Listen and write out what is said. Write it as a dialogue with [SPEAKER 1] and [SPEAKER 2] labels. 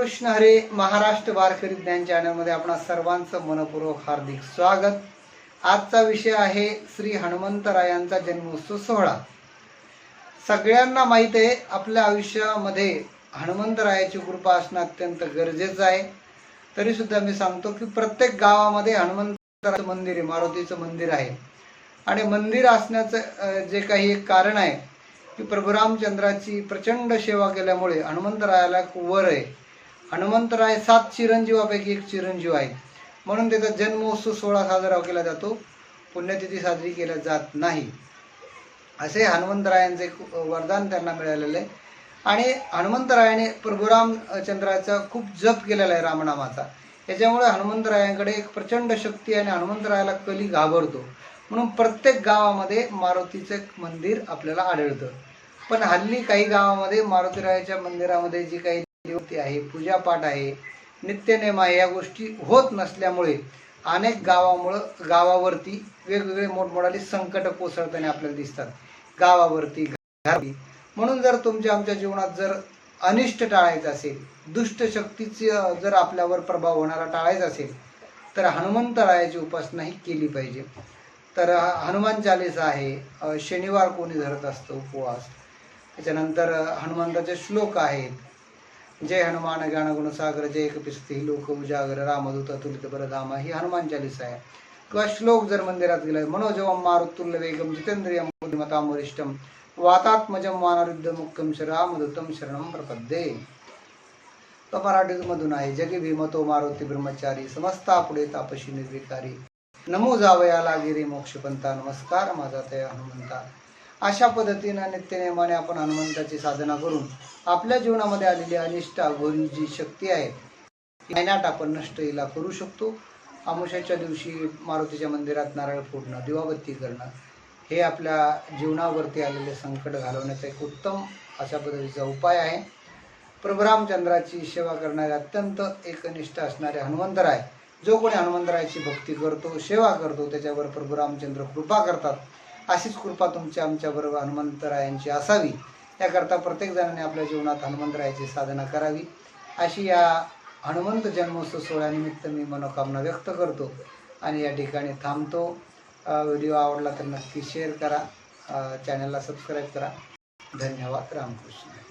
[SPEAKER 1] रामकृष्ण हरे महाराष्ट्र वारकरी ज्ञान चॅनलमध्ये आपणा सर्वांचं मनपूर्वक हार्दिक स्वागत. आजचा विषय आहे श्री हनुमंतरायांचा जन्मोत्सव सोहळा. सगळ्यांना माहीत आहे आपल्या आयुष्यामध्ये हनुमंतरायाची कृपा असणं अत्यंत गरजेचं आहे. तरी सुद्धा मी सांगतो की प्रत्येक गावामध्ये हनुमंतराचं मंदिर आहे मारुतीचं मंदिर आहे. आणि मंदिर असण्याचं जे काही एक कारण आहे की प्रभू रामचंद्राची प्रचंड सेवा केल्यामुळे हनुमंतरायाला वर आहे. हनुमंतराय सात चिरंजीवापैकी एक चिरंजीव आहे म्हणून त्याचा जन्मोत्सव सोहळा साजरा केला जातो. पुण्यतिथी साजरी केल्या जात नाही. असे हनुमंतरायांचे वरदान त्यांना मिळालेलं आहे. आणि हनुमंतरायाने प्रभुरामचंद्राचा खूप जप केलेला आहे रामनामाचा. याच्यामुळे हनुमंतरायांकडे एक प्रचंड शक्ती आणि हनुमंतरायाला कली घाबरतो. म्हणून प्रत्येक गावामध्ये मारुतीचं एक मंदिर आपल्याला आढळतं. पण हल्ली काही गावामध्ये मारुतीरायाच्या मंदिरामध्ये जी काही देवती आहे पूजापाठ आहे नित्यनेमा आहे या गोष्टी होत नसल्यामुळे अनेक गावामुळं गावावरती वेगवेगळे मोठमोठाले संकट कोसळताना आपल्याला दिसतात. गावावरती घरावरती. म्हणून जर तुमच्या आमच्या जीवनात जर अनिष्ट टाळायचं असेल दुष्टशक्तीचं जर आपल्यावर प्रभाव होणारा टाळायचा असेल तर हनुमंतरायाची उपासना ही केली पाहिजे. तर हनुमान चालीसा आहे शनिवार कोणी धरत असतं उपवास. त्याच्यानंतर हनुमंताचे श्लोक आहेत. जय हनुमान ज्ञान गुणसागर जय कपिस्ती लोक उजागर रामदूत तुलित बरधामा ही हनुमान चालीसा आहे. किंवा श्लोक जर मंदिरात गेला मनोजवम मारुतुल्य वेगम जितेंद्रियम बुद्धिमताम वरिष्ठम वातात्मजम वानरुद्ध मुक्कम रामदूतम शरणम प्रपद्ये. तो मराठीमधून आहे जगी भीमतो मारुती ब्रह्मचारी समस्ता पुढे तापशी निर्विकारी. नमो जावया लागिरी मोक्षपंता नमस्कार माझा तया हनुमंता. अशा पद्धतीनं नित्यनेमाने आपण हनुमंताची साधना करून आपल्या जीवनामध्ये आलेली अनिष्ट अघोरी जी शक्ती आहे ती नायनाट आपण नष्ट हिला करू शकतो. अमुष्याच्या दिवशी मारुतीच्या मंदिरात नारळ फोडणं दिवाबत्ती करणं हे आपल्या जीवनावरती आलेले संकट घालवण्याचा एक उत्तम अशा पद्धतीचा उपाय आहे. प्रभू रामचंद्राची सेवा करणारे अत्यंत एकनिष्ठ असणारे हनुमंतराय जो कोणी हनुमंतरायाची भक्ती करतो सेवा करतो त्याच्यावर प्रभू रामचंद्र कृपा करतात. अशीच कृपा तुमच्या आमच्याबरोबर हनुमंतरायांची असावी. याकरता प्रत्येक जणांनी आपल्या जीवनात हनुमंतरायाची साधना करावी. अशी या हनुमंत जन्मोत्सव सोहळ्यानिमित्त मी मनोकामना व्यक्त करतो आणि या ठिकाणी थांबतो. व्हिडिओ आवडला तर नक्की शेअर करा. चॅनलला सबस्क्राईब करा. धन्यवाद. रामकृष्ण.